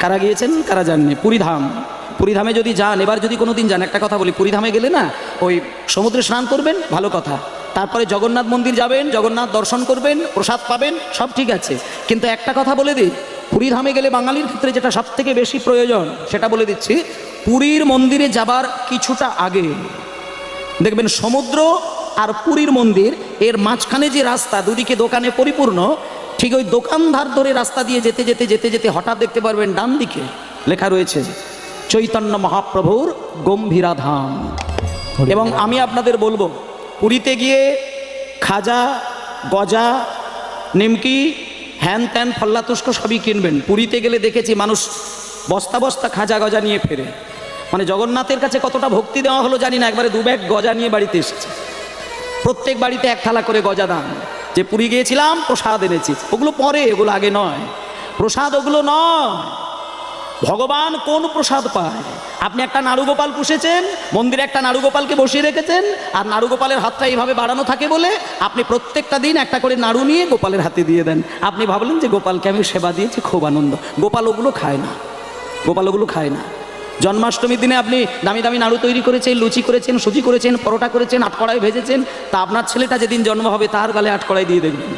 কারা গিয়েছেন? কারা যাননি? পুরীধাম। পুরীধামে যদি যান, এবার যদি কোনো দিন যান, একটা কথা বলি, পুরীধামে গেলে না, ওই সমুদ্রে স্নান করবেন, ভালো কথা। তারপরে জগন্নাথ মন্দির যাবেন, জগন্নাথ দর্শন করবেন, প্রসাদ পাবেন, সব ঠিক আছে। কিন্তু একটা কথা বলে দিই, পুরীধামে গেলে বাঙালির ক্ষেত্রে যেটা সব থেকে বেশি প্রয়োজন, সেটা বলে দিচ্ছি, পুরীর মন্দিরে যাবার কিছুটা আগে, দেখবেন সমুদ্র আর পুরীর মন্দির, এর মাঝখানে যে রাস্তা, দুদিকে দোকানে পরিপূর্ণ ঠিক ওই দোকানধার ধরে রাস্তা দিয়ে যেতে যেতে যেতে যেতে হঠাৎ দেখতে পারবেন ডান দিকে লেখা রয়েছে চৈতন্য মহাপ্রভুর গম্ভীরা ধাম এবং আমি আপনাদের বলব পুরীতে গিয়ে খাজা গজা নিমকি হ্যান ত্যান ফল্লাতুষ্ক সবই কিনবেন। পুরীতে গেলে দেখেছি মানুষ বস্তা বস্তা খাজা গজা নিয়ে ফেরে। মানে জগন্নাথের কাছে কতটা ভক্তি দেওয়া হলো জানি না একবারে দু ব্যাগ গজা নিয়ে বাড়িতে এসেছে। প্রত্যেক বাড়িতে এক থালা করে গজা দান। যে পুরী গিয়েছিলাম, প্রসাদ এনেছি। ওগুলো পরে ওগুলো আগে নয়। প্রসাদ ওগুলো নয়। ভগবান কোন প্রসাদ পায়? আপনি একটা নাড়ুগোপাল পুষেছেন, মন্দিরে একটা নাড়ুগোপালকে বসিয়ে রেখেছেন, আর নাড়ুগোপালের হাতটা এইভাবে বাড়ানো থাকে বলে আপনি প্রত্যেকটা দিন একটা করে নাড়ু নিয়ে গোপালের হাতে দিয়ে দেন। আপনি ভাবলেন যে গোপালকে আমি সেবা দিয়েছি, খুব আনন্দ। গোপাল ওগুলো খায় না। গোপাল ওগুলো খায় না। জন্মাষ্টমীর দিনে আপনি দামি দামি নাড়ু তৈরি করেছেন লুচি করেছেন সুজি করেছেন পরোটা করেছেন আটকড়াই ভেজেছেন তা আপনার ছেলেটা যেদিন জন্ম হবে তার গালে আটকড়াই দিয়ে দেখবেন।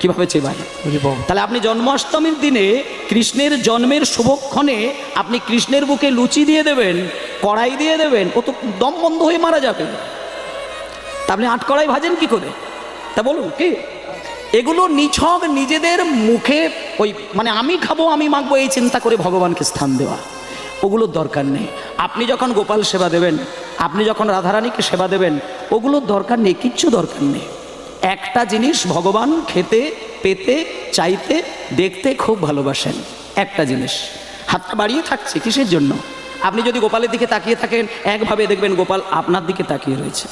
কীভাবে চেবায় তাহলে আপনি জন্মাষ্টমীর দিনে কৃষ্ণের জন্মের শুভক্ষণে আপনি কৃষ্ণের বুকে লুচি দিয়ে দেবেন কড়াই দিয়ে দেবেন ও তো দম বন্ধ হয়ে মারা যাবে। তা আপনি আট কড়াই ভাজেন কি করে? তা বলুন কি? এগুলো নিছক নিজেদের মুখে ওই মানে আমি খাব আমি মাখবো এই চিন্তা করে ভগবানকে স্থান দেওয়া। ওগুলোর দরকার নেই। আপনি যখন গোপাল সেবা দেবেন, আপনি যখন রাধারানীকে সেবা দেবেন, ওগুলোর দরকার নেই, কিচ্ছু দরকার নেই। একটা জিনিস ভগবান খেতে, পেতে, চাইতে, দেখতে খুব ভালোবাসেন। একটা জিনিস। হাতটা বাড়িয়ে থাকছে কিসের জন্য? আপনি যদি গোপালের দিকে তাকিয়ে থাকেন, একভাবে দেখবেন গোপাল আপনার দিকে তাকিয়ে রয়েছে।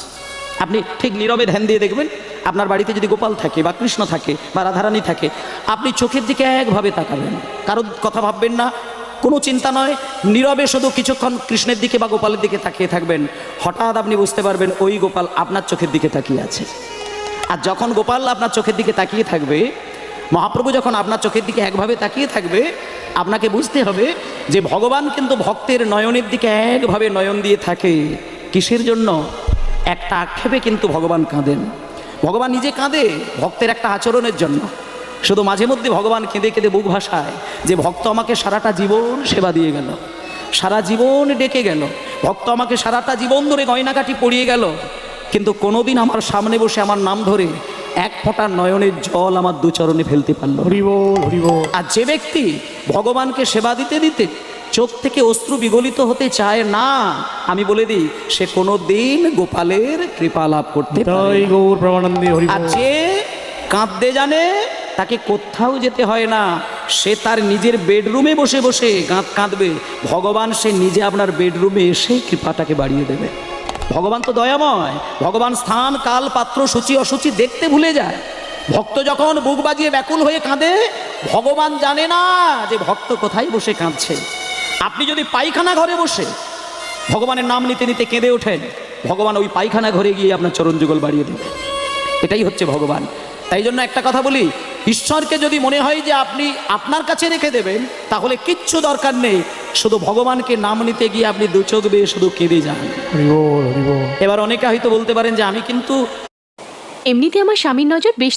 আপনি ঠিক নীরবে ধ্যান দিয়ে দেখবেন, আপনার বাড়িতে যদি গোপাল থাকে বা কৃষ্ণ থাকে বা রাধারানী থাকে, আপনি চোখের দিকে একভাবে তাকাবেন। কারোর কথা ভাববেন না কোনো চিন্তা নয়। নীরবে শুধু কিছুক্ষণ কৃষ্ণের দিকে বা গোপালের দিকে তাকিয়ে থাকবেন। হঠাৎ আপনি বুঝতে পারবেন ওই গোপাল আপনার চোখের দিকে তাকিয়ে আছে। আর যখন গোপাল আপনার চোখের দিকে তাকিয়ে থাকবে, মহাপ্রভু যখন আপনার চোখের দিকে একভাবে তাকিয়ে থাকবে, আপনাকে বুঝতে হবে যে ভগবান কিন্তু ভক্তের নয়নের দিকে একভাবে নয়ন দিয়ে থাকে। কিসের জন্য? একটা আক্ষেপে কিন্তু ভগবান কাঁদেন। ভগবান নিজে কাঁদে ভক্তের একটা আচরণের জন্য। শুধু মাঝে মধ্যে ভগবান কেঁদে কেঁদে বুক ভাসায় যে ভক্ত আমাকে সারাটা জীবন সেবা দিয়ে গেল সারা জীবন ডেকে গেল। ভক্ত আমাকে সারাটা জীবন ধরে গয়নাকাটি পড়িয়ে গেল। কিন্তু কোনোদিন আমার সামনে বসে আমার নাম ধরে এক ফোঁটা নয়নের জল আমার দু চরণে ফেলতে পারল আর যে ব্যক্তি ভগবানকে সেবা দিতে দিতে চোখ থেকে অশ্রু বিগলিত হতে চায় না আমি বলে দিই সে কোনো দিন গোপালের কৃপা লাভ করতে আর যে কাঁদতে জানে তাকে কোথাও যেতে হয় না। সে তার নিজের বেডরুমে বসে বসে কাঁদ, কাঁদবে। ভগবান সে নিজে আপনার বেডরুমে এসে কৃপাটাকে বাড়িয়ে দেবে। ভগবান তো দয়াময়। ভগবান স্থান, কাল, পাত্র, সূচি, অসুচি দেখতে ভুলে যায়। ভক্ত যখন বুক বাজিয়ে ব্যাকুল হয়ে কাঁদে, ভগবান জানে না যে ভক্ত কোথায় বসে কাঁদছে। আপনি যদি পায়খানা ঘরে বসে ভগবানের নাম নিতে নিতে কেঁদে ওঠেন, ভগবান ওই পায়খানা ঘরে গিয়ে আপনার চরণ যুগল বাড়িয়ে দেবে। এটাই হচ্ছে ভগবান। তাই জন্য একটা কথা বলি ঈশ্বরকে যদি মনে হয় যে আপনি আপনার কাছে রেখে দেবেন তাহলে কিচ্ছু দরকার নেই। শুধু ভগবানকে নাম নিতে গিয়ে আপনি দু চোখ বেয়ে শুধু কেঁদে যান। এবার অনেকে হয়তো বলতে পারেন যে আমি কিন্তু এমনিতে আমার স্বামীর নজর বেশ